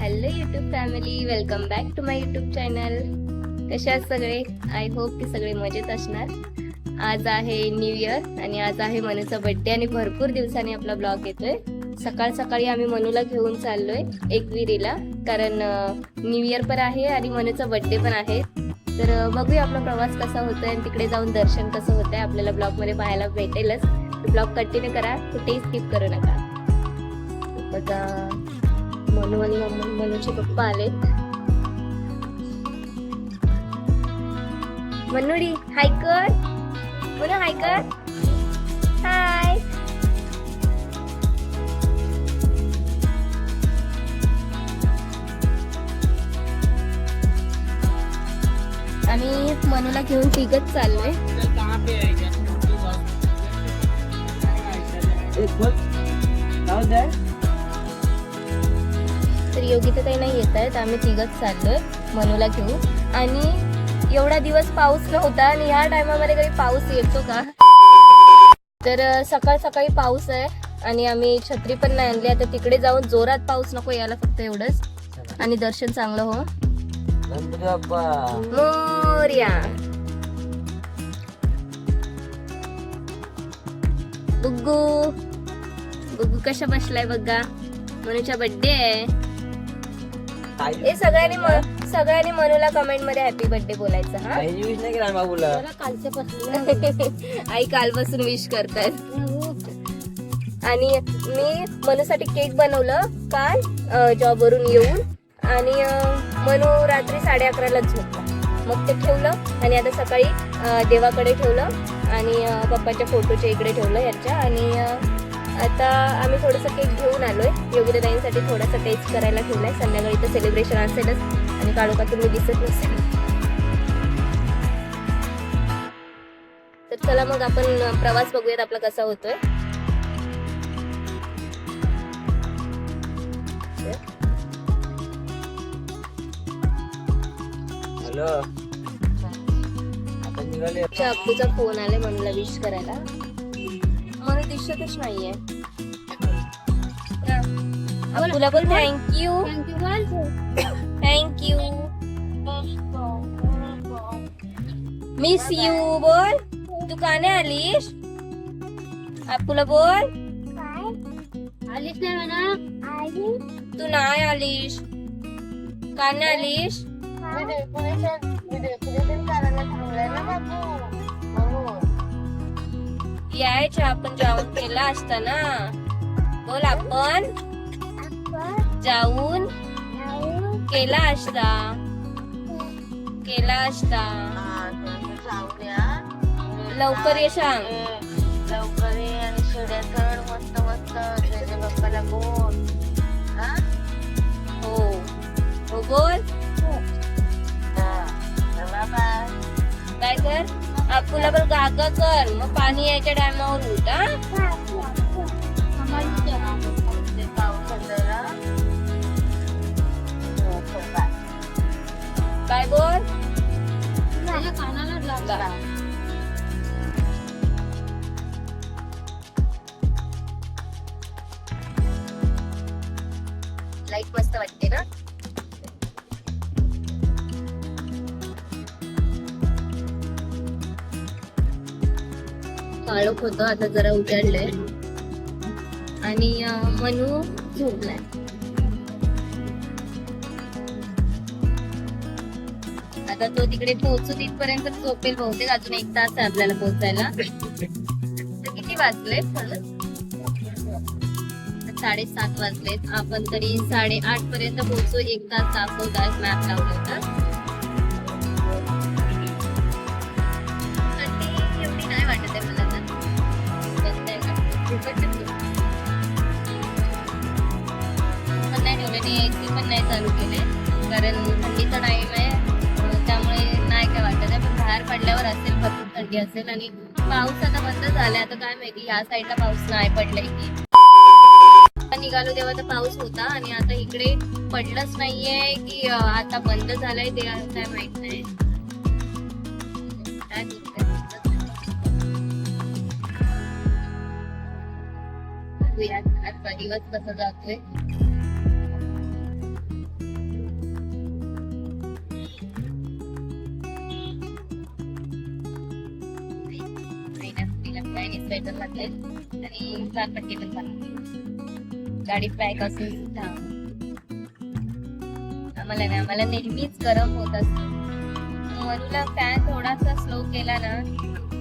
Hello YouTube family welcome back to my YouTube channel कसे आहात सगळे? आय होप की सगळे मजेत असणार. आज आहे न्यू इयर आणि आज आहे मनूचा बर्थडे आणि भरपूर दिवसांनी आपला ब्लॉग येतोय. सकाळ सकाळी आम्ही मनूला घेऊन चाललोय एकविरीला कारण न्यू इयर पण आहे आणि मनूचा बर्थडे पण आहे. तर बघूया आपला प्रवास कसा होतोय आणि तिकडे जाऊन दर्शन कसं होतंय. आपल्याला ब्लॉगमध्ये पाहायला भेटेलच. ब्लॉग कंटिन्यू करा कुठेही स्किप करू नका. बघा. मनू आणि मम्मी मनूचे पप्पा आले मनूडी हाय कर. मनू हाय कर. हाय आम्ही मनूला घेऊन तिघच चाललोय. तर योगिता ताई नाही येत आहेत. आम्ही तिघच चाललोय मनूला घेऊन. आणि एवढा दिवस पाऊस नव्हता आणि ह्या टायमामध्ये कधी पाऊस येतो का? तर सकाळ सकाळी पाऊस आहे आणि आम्ही छत्री पण नाही आणली. आता तिकडे जाऊन जोरात पाऊस नको यायला फक्त एवढंच. आणि दर्शन चांगलं हो. मोर्या. बुग्गू. बुग्गू कशा बसलाय बघा? मनूचा बर्थडे आहे. हे सगळ्यांनी म- सगळ्यांनी मनूला कमेंटमध्ये हॅपी बर्थडे बोलायचं हा? आई कालपासून विश करतात आणि मी मनूसाठी केक बनवलं काल जॉब वरून येऊन. आणि अं, मनू रात्री साडे अकराला झोपला. मग ते ठेवलं आणि आता सकाळी अं, देवाकडे ठेवलं. आणि अं, पप्पाच्या फोटोच्या इकडे ठेवलं यांच्या आणि अं, आता आम्ही थोडंसं केक घेऊन आलोय. योगिता ताईंसाठी थोडासा टेस्ट करायला ठेवलाय संध्याकाळी तर सेलिब्रेशन असेलच आणि काढू का तुम्ही दिसत नसेल. तर चला मग आपण प्रवास बघूयात आपला कसा होतोय. अप्पूचा फोन आलाय म्हणून विश करायला. मला दिसतच नाहीये. अप्पूला बोल थँक्यू थँक्यू मिस यू बोल तू का नाही आलीस अप्पूला बोल आलीच नाही म्हणा तू नाही आलीस का नाही आलीस यायच्या आपण जाऊन केला असता ना बोल आपण जाऊन केला असता. केला असता. लवकर ये सांग. लवकर ये आणि शिड्या चढ मस्त मस्त. त्याच्या बाप्पाला बोल. हा? हो. बोल. हा. काय कर? अप्पूला पण गागा कर. मग पाणी यायच्या टायमावर उठ हा? काय बोल कानाला लागला लाइट मस्त वाटते ना? काळोख होतं आता जरा उजाडलंय आणि मनू झोपलाय. आता तो तिकडे पोहोचू तिथपर्यंत झोपेल बहुतेक अजून एक तास आहे आपल्याला पोहोचायला. तर किती वाजले? साडेसात वाजलेत आपण तरी साडेआठ पर्यंत पोहोचू. एक तास दाखवत आहे मॅप लावला एवढी नाही वाटत आहे मला तर. पण नाही ठेवलेली एसी पण नाही चालू केले. कारण थंडीचा टाइम आहे. बाहेर पडल्यावर असेल भरपूर थंडी असेल आणि पाऊस आता बंद झालाय. आता काय माहिती या साईडला पाऊस नाही पडलाय की. निघालो तेव्हा तर पाऊस होता आणि आता इकडे पडलंच नाहीये की आता बंद झालाय ते काय माहीत नाही. काय दिवस कसा जातोय. स्वेटर घातले आणि कानपट्टी पण घातली गाडी पॅक असून सुद्धा. आम्हाला ना आम्हाला नेहमीच गरम होत असतो. मरूला फॅन थोडासा स्लो केला ना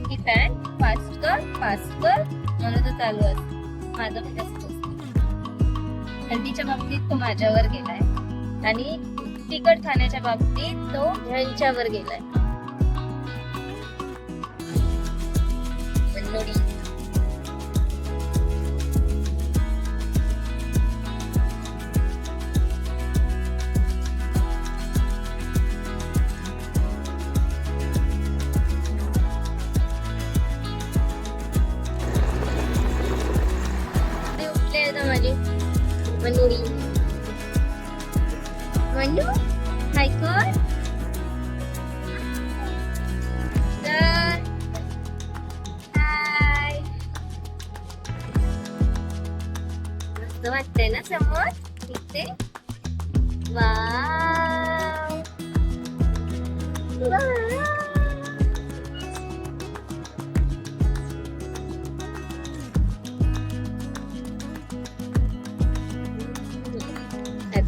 की फॅन फास्ट कर फास्ट कर म्हणून तो चालू असतो. माझं पण तसंच थंडीच्या बाबतीत तो माझ्यावर गेलाय. आणि तिखट खाण्याच्या बाबतीत तो ह्यांच्यावर गेलाय.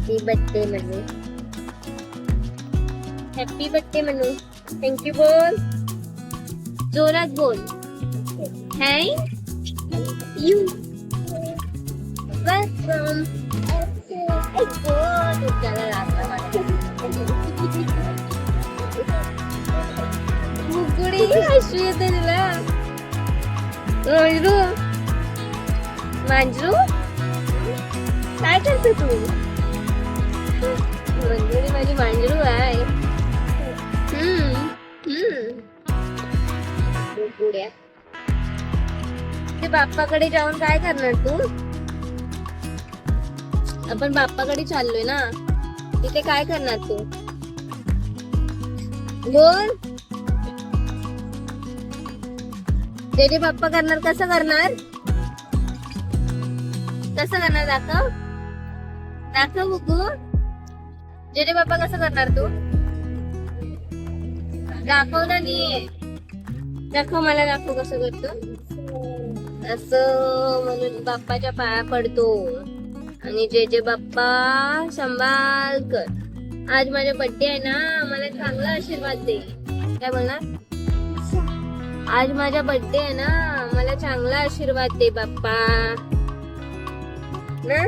Happy birthday Manu happy birthday Manu thank you बोल जोरात बोल थँक यू वेलकम मुकुडी हसू येते तुला मंजरू। मांजरू? काय करते तू। मंजुरी माझी मांजरू आहे. हम्म ते बाप्पाकडे जाऊन काय करणार तू? आपण बाप्पाकडे चाललोय ना. तिथे काय करणार तू? बोल. जे जे बाप्पा करणार कसं करणार? कसं करणार दाखव. दाखव बुकू जे बाप्पा कसं करणार तू? दाखव ना. नी दाखव मला दाखव कसं करतो. असं म्हणून बाप्पाच्या पाया पडतो. आणि जे जे बाप्पा संभाल कर. आज माझा बड्डे आहे ना मला चांगला आशीर्वाद दे. काय बोलणार? आज माझा बड्डे आहे ना मला चांगला आशीर्वाद दे बाप्पा. ना?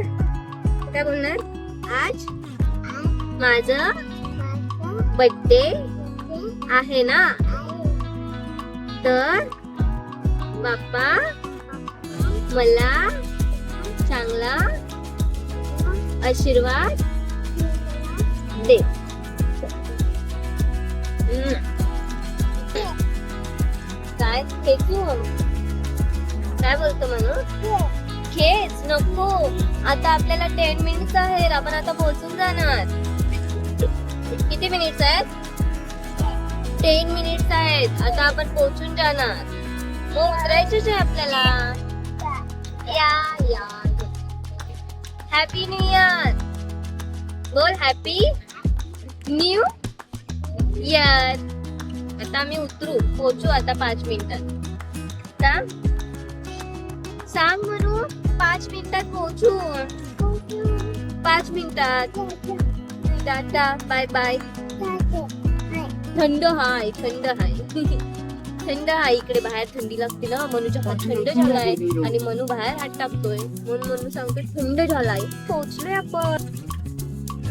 काय बोलणार? आज? माझं बर्थडे आहे ना? तर बाप्पा मला चांगला आशीर्वाद दे. काय? खेचू काय बोलतो म्हणू खेच नको. आता आपल्याला टेन मिनिट्स आहेत. आपण आता पोहोचून जाणार. किती मिनिट्स आहेत? टेन मिनिट्स आहेत. आता आपण पोहोचून जाणार. मग उतरायचंच आहे आपल्याला. या या. हॅपी न्यू इयर बोल हॅपी न्यू इयर आता आम्ही उतरू. पोहोचू आता पाच मिनिटात. सांग सांग म्हणू पाच मिनिटात पोहोचू. पाच मिनिटात. टाटा बाय बाय थंड हाय थंड हाय थंड हाय इकडे बाहेर थंडी लागते ना मनूच्या हात थंड झालाय आणि मनू बाहेर हात टाकतोय म्हणून मनू सांगतोय थंड झालाय पोहोचलोय आपण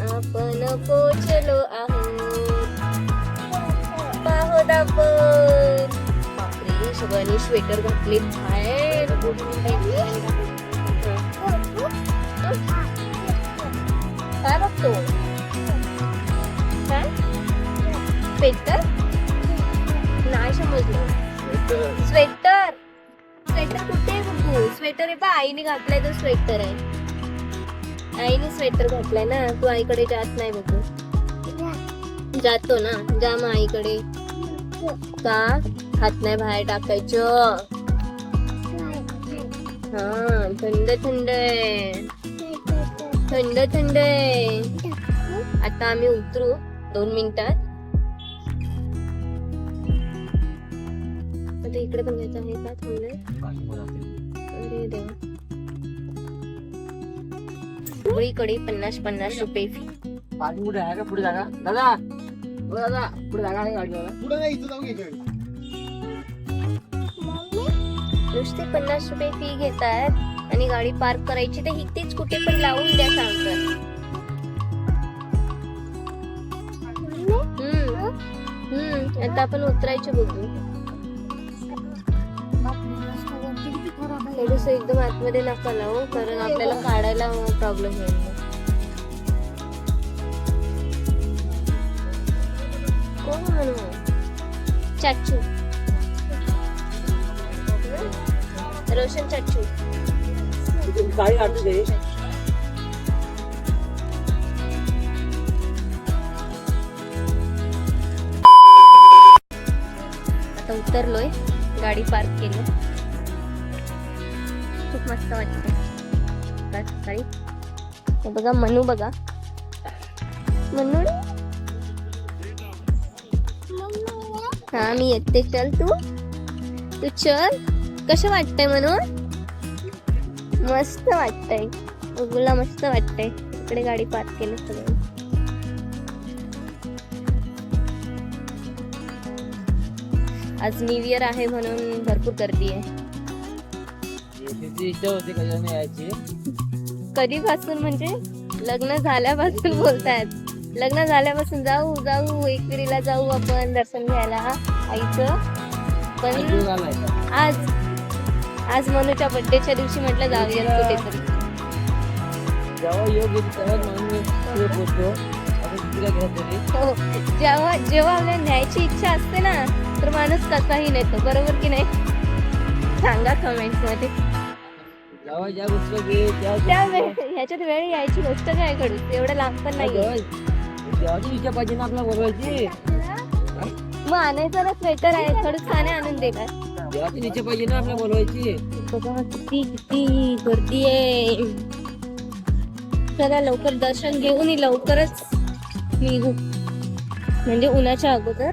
आपण पोहोचलो आहोत आपण बापरे सगळ्यांनी स्वेटर घातले बाहेर काय बघतो स्वेटर? नाही समजलं. स्वेटर. स्वेटर कुठे आहे स्वेटर आहे बा आईने घातलाय तो स्वेटर आहे. आईने स्वेटर घातलाय ना तू आईकडे जात नाही बघू. जातो ना जा मग आईकडे. का? हात नाही बाहेर टाकायचं. हा थंड थंड आहे. थंड थंड आहे. आता आम्ही उतरू दोन मिनिटात. इकडे पण घ्यायचं आहे का थांबले. अरे देवा. सगळीकडे पन्नास पन्नास रुपये फी पार्किंग कुठे आहे का पुढे जागा. दादा. ओ दादा पुढे जागा आहे पुढे नाही इथं घ्यायचं नुसते पन्नास रुपये फी घेतात आणि गाडी पार्क करायची तर इथेच कुठे पण लावून द्या सांगतात. हम्म. हम्म. आता आपण उतरायचे बघू. थोडस एकदम आतमध्ये नका लावू कारण आपल्याला काढायला प्रॉब्लेम होईल. कोण म्हणू चाचू. रोशन चाचू. काढतो ते आता उतरलोय गाडी पार्क केली. खूप मस्त वाटते सॉरी हे बघा मनू बघा. मनू? हा मी येते. चल तू. तू चल. कसं वाटतंय म्हणून मस्त वाटतंय. बघूला मस्त वाटतंय. इकडे गाडी पार्क केली सगळं. आज न्यू इयर आहे म्हणून भरपूर गर्दी आहे. इच्छा होती कशाने यायची? कधीपासून म्हणजे? लग्न झाल्यापासून बोलतायत. लग्न झाल्यापासून जाऊ जाऊ एकविरीला जाऊ आपण दर्शन घ्यायला आईचं? पण? आज आज. मनूच्या बर्थडेच्या दिवशी म्हटलं जाऊया कुठेतरी. जेव्हा योग तेव्हाच म्हणून हो. जेव्हा जेव्हा आपल्याला न्यायची इच्छा असते ना तर माणूस कसाही नेतो. बरोबर की नाही? सांगा कमेंटमध्ये. जेव्हा ज्या त्या वेळ ह्याच्यात वेळ यायची गोष्ट काय घडू एवढं लांब पण नाही जेव्हा- जेव्हाची इच्छा पाहिजे ना आपल्याला बोलवायची मग आणायचं ना स्वेटर आहे थोडं खाणे आणून दे काय जेव्हाची इच्छा पाहिजे ना आपल्याला बोलवायची किती किती गर्दी आहे चला लवकर दर्शन घेऊन लवकरच निघू. म्हणजे उन्हाच्या अगोदर.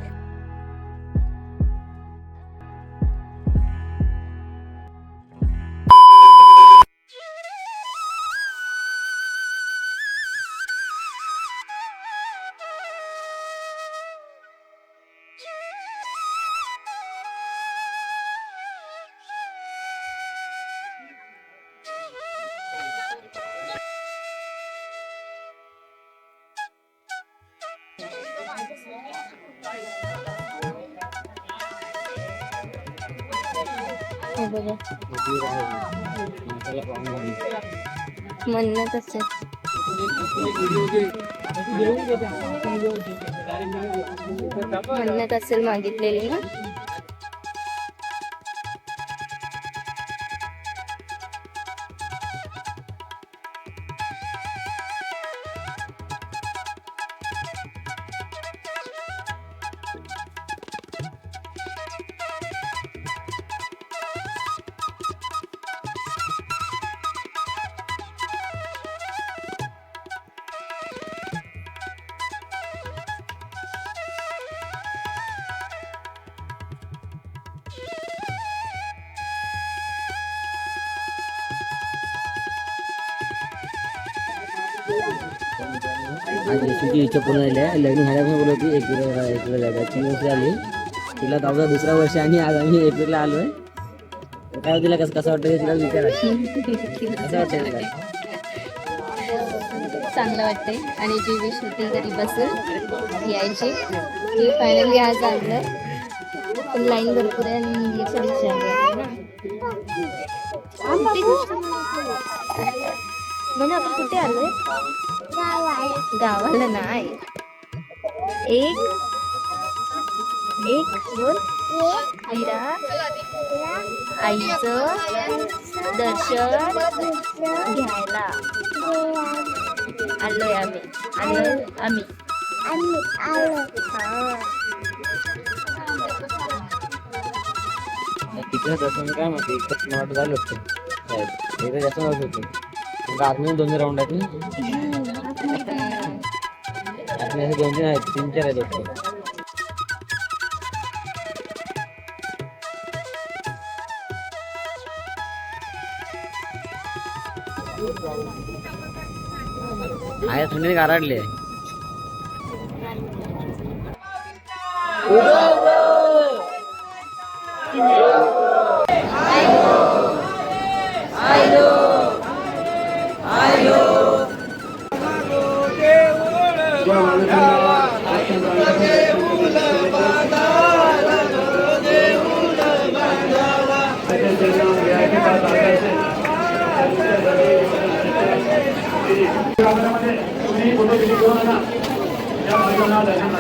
बघा. म्हणणं तसं म्हणणं असेल मागितलेली ना? आज यशूची इच्छा पूर्ण झाली आहे. लग्न झाल्यापासून बोलत होती एकविरा एकविरा जागा तीन वर्ष झाली. तिला दहावा दुसरा वर्ष आणि आज आम्ही एकविरला आलोय. तर काय तिला कसं कसं वाटतं तिला विचारा. कसं वाटतं तिला. चांगलं वाटतंय. आणि जी विश होती घरी बसून यायची ती फायनली आज आणलं पण लाईन भरपूर आहे आणि आहे कुठे म्हणजे आपण कुठे आलोय? गावाला नाही. एक एक दोन आईरा आईचं दर्शन घ्यायला. आलोय आम्ही. आलो आम्ही. तिकडे दर्शन काय माहिती इकडे मला झालं होतं. इकडे जास्त होतं. दोन्ही दोन राऊंड आहेत आपले असे दोन तीन आहेत तीन चार आहेत वाटतं आया थंडीने गाराडले इकडे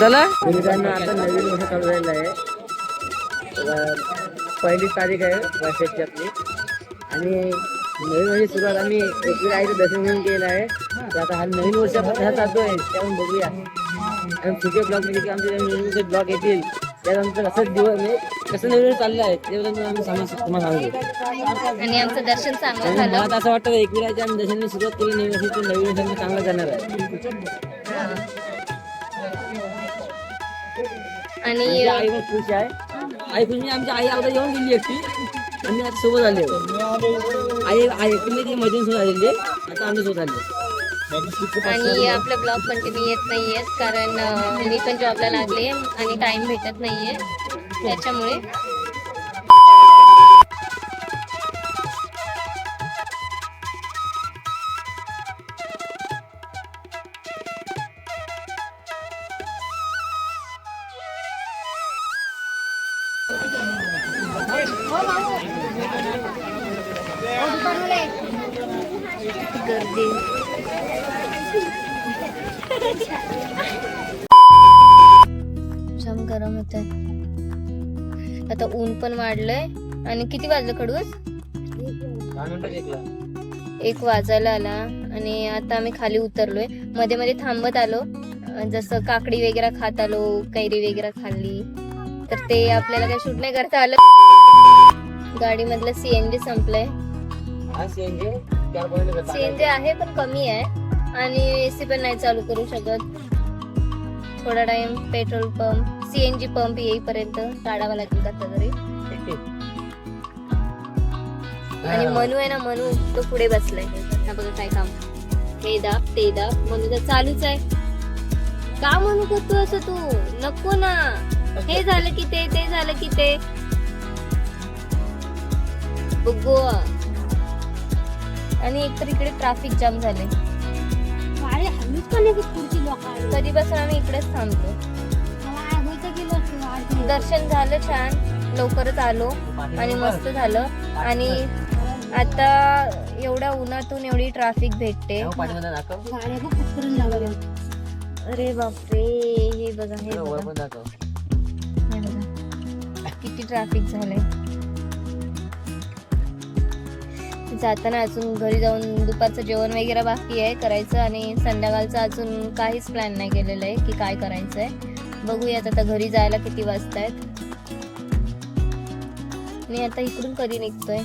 चला. मित्रांनो आता नवीन वर्ष चालू झालेलं आहे. पहिली तारीख आहे वर्षाची आपली. आणि नवीन वर्षी सुरुवात आम्ही एकवीर आईचं दर्शन घेऊन केलं आहे. तर आता हा नवीन वर्ष हा जातोय त्याहून बघूया. आणि पुढचे ब्लॉग म्हणजे की आमचे नवीन वर्षाचे ब्लॉग येतील त्यानंतर असंच दिवस म्हणजे कसं नवीन वर्ष चाललं आहे त्याबद्दल आम्ही सांगू तुम्हाला सांगतो आणि आमचं दर्शन चांगलं मला झालं. तर असं वाटतं एकविराच्या आम्ही दर्शनाने सुरुवात केली नवीन वर्षी तर नवीन वर्षाचं चांगलं जाणार आहे. आणि आमची आई पण खुश आहे. आई खुश म्हणजे आमची आई अगोदर येऊन गेली एकटी. आम्ही आता सोबत आले आई आई एकटी ती मैत्रीण सोबत आलेली. आहे. आता आम्ही सोबत आले आणि आपले ब्लॉग कंटिन्यू येत नाहीयेत कारण अं, मी पण जॉबला लागले आणि टाइम भेटत नाहीये. त्याच्यामुळे गर्दी जाम गरम होत आता ऊन पण वाढलंय. आणि किती वाजलं खडूस? एक वाजायला आला. आणि आता आम्ही खाली उतरलोय. मध्ये मध्ये थांबत आलो. जसं काकडी वगैरे खात आलो कैरी वगैरे खाल्ली. तर ते आपल्याला काही शूट नाही करता आलं. गाडीमधलं सीएनजी संपलंय. सीएनजी आहे पण कमी आहे. आणि एसी पण नाही चालू करू शकत. थोडा time petrol pump CNG pump येईपर्यंत काढावा लागेल कसं तरी. आणि मनू आहे ना मनू तो पुढे बसलाय. हा बघा काय काम. हे दाब ते दाब. मनू तर चालूच आहे. का म्हणू करतो असं तू? नको ना. हे झालं की ते ते झालं की ते. बघू. आणि एकतर इकडे ट्रॅफिक जाम झाले. कधीपासून आम्ही इकडेच थांबतो. दर्शन झालं छान. लवकरच आलो आणि मस्त झालं. आणि आता एवढ्या उन्हातून एवढी ट्रॅफिक भेटते. अरे बापरे हे बघा हे बघा. बघा. ट्रॅफिक झालंय. जाताना अजून घरी जाऊन दुपारचं जेवण वगैरे बाकी आहे करायचं आणि संध्याकाळचं अजून काहीच प्लॅन नाही केलेलं आहे की काय करायचं आहे बघूयात आता घरी जायला किती वाजता आहेत मी आता इकडून कधी निघतोय?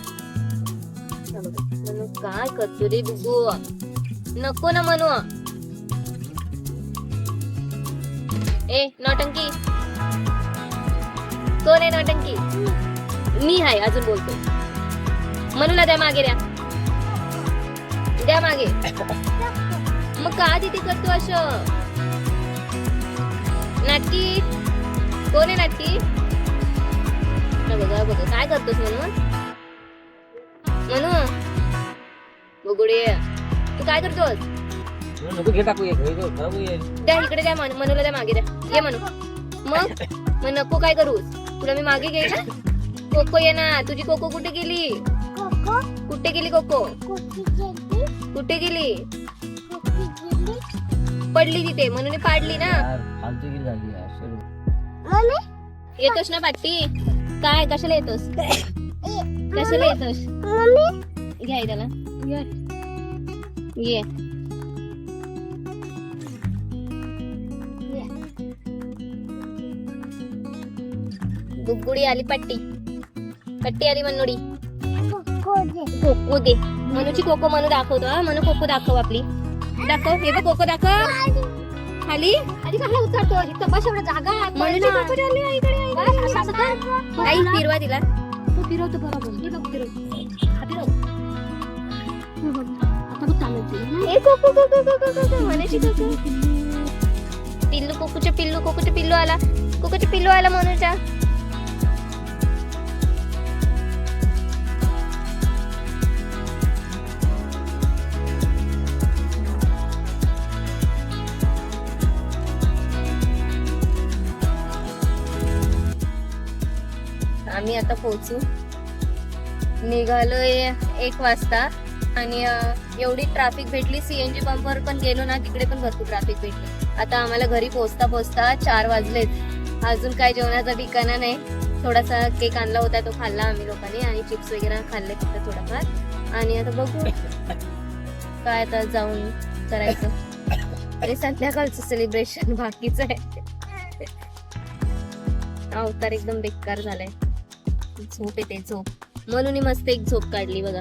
म्हणू काय करतो रे बुगू नको ना म्हणू ए नौटंकी. कोण आहे नौटंकी? मी आहे अजून बोलतो मनूला द्या मागे द्या. द्या मागे. मग का तिथे करतो असं? नाटकी? कोण आहे नाटकी? बघा बघा काय करतोस म्हणून? म्हणू बघुडे. तू काय करतोस? द्या इकडे द्या मनूला द्या मागे द्या. ये म्हणू मग? मग नको काय करूस? तुला मी मागे घेईल ना कोको ये ना तुझी कोको कुठे गेली? कुठे गेली कोको? कुठे गेली? पडली तिथे म्हणून पाडली ना. यार फालतूगिरी झाली यार सोड. येतोस ना पाट्टी काय कशाला येतोस? कशाला येतोस? घ्या हे त्याला ये. गुगुडी आली पट्टी. पट्टी आली मनोडी. कोको दे. मनूची कोको मनू दाखवतो हा. मनू कोको दाखव आपली. दाखव. हे बघ कोको दाखव. खाली. आधी चांगला उतरतो इथं बस एवढं जागा आहे. मनूची कोको झाली आईकडे बस, असं असं कर. आई फिरवा तिला. तो फिरवतो बरोबर हे बघ फिरव हा फिरव. आता बघ चालवते. ए कोको कोको कोको कोको मनुची कोको. पिल्लू कोकोचे पिल्लू कोकोचे पिल्लू आला. कोकोचे पिल्लू आला मनूच्या. आम्ही आता पोहोचू. निघालोय एक वाजता. आणि एवढी ट्रॅफिक भेटली सीएनजी पंपवर पण गेलो ना तिकडे पण भरपूर ट्रॅफिक भेटली. आता आम्हाला घरी पोहोचता पोहोचता चार वाजलेत. अजून काय जेवणाचा ठिकाणा नाही. थोडासा केक आणला होता तो खाल्ला आम्ही लोकांनी. आणि चिप्स वगैरे खाल्ले तिथं थोडाफार. आणि आता बघू. काय आता जाऊन करायचं. आणि संध्याकाळचं सेलिब्रेशन बाकीच आहे. अवतार एकदम बेकार झालाय. झोप येते झोप. म्हणून मस्त एक झोप काढली बघा.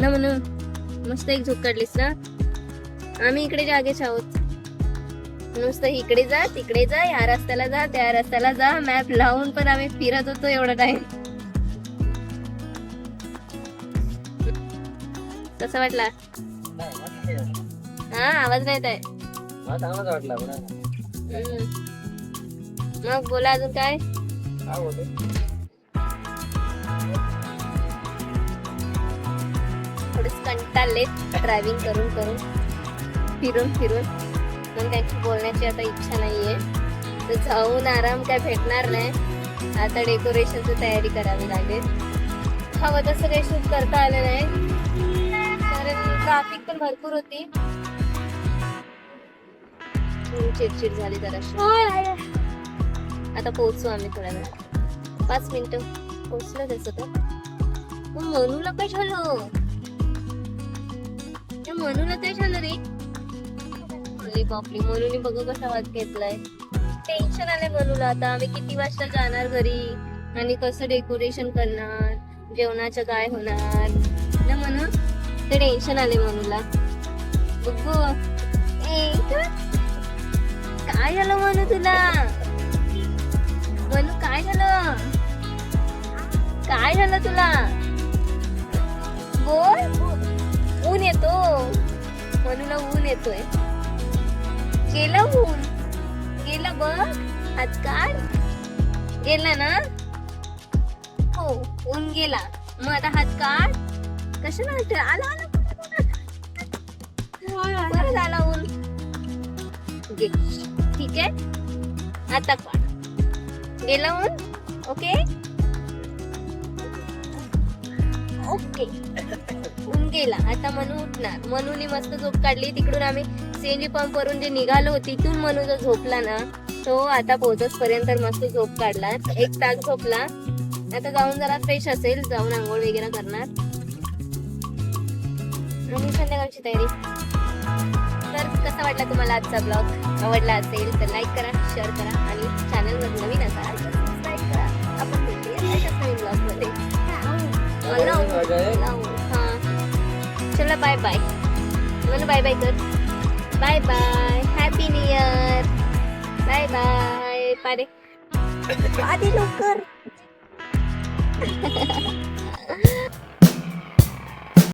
ना म्हणून मस्त एक झोप काढलीस ना? आम्ही इकडे जागेच आहोत. नुसतं इकडे जा तिकडे जा या रस्त्याला जा त्या रस्त्याला जा. मॅप लावून पण आम्ही फिरत होतो एवढा टाइम कसं वाटला. हा आवाज नाही येत आहे. मग बोला अजून काय? काय थोडेच कंटाळलेत ड्रायव्हिंग करून करून. फिरून फिरून. मग त्यांची बोलण्याची आता इच्छा नाहीये. तर जाऊन आराम काय भेटणार नाही. आता डेकोरेशनची तयारी करावी लागेल. हवं तसं काही शूट करता आलं नाही. कारण ट्राफिक पण भरपूर होती. चिडचिड झाली जराशी. आता पोहोचू आम्ही थोड्या वेळात पाच मिनिटं पोहोचलं तसं तर. मग मनूला काय झालं? त्या मनूला काय झालं रे? अरे बापरे मनूने बघ कसा वाद घेतलाय. टेन्शन आलंय मनूला आता. आम्ही किती वाजता जाणार घरी? आणि कसं डेकोरेशन करणार? जेवणाचं काय होणार? ना म्हणून ते टेन्शन आले मनूला. बघू. काय झालं म्हणू तुला? मनू काय झालं? काय झालं तुला? बोल. ऊन येतो. मनूला ऊन येतोय. गेला ऊन? गेला बघ. आज काय गेला ना? हो ऊन गेला. मग आता हात काढ कशाला हात आला आला. परत आला ऊन. घे. ठीक आहे? आता काढ ओके ओके ऊन गेला आता मनू उठणार. मनूने मस्त झोप काढली. तिकडून आम्ही सीएनजी पंप वरून जे निघालो तिथून मनू जो झोपला ना तो आता पोहोचत पर्यंत मस्त झोप काढला. एक तास झोपला. आता जाऊन जरा फ्रेश असेल जाऊन आंघोळ वगैरे करणार. आणि संध्याकाळची तयारी. तर कसा वाटला तुम्हाला आजचा ब्लॉग आवडला असेल तर लाईक करा शेअर करा आणि चॅनल वर नवीन असाल तर सबस्क्राईब करा आपण भेटूया अशाच नवीन ब्लॉगमध्ये लावू. लावू. हा चला बाय बाय मला बाय बाय कर bye bye happy new year bye bye पारे पारे लवकर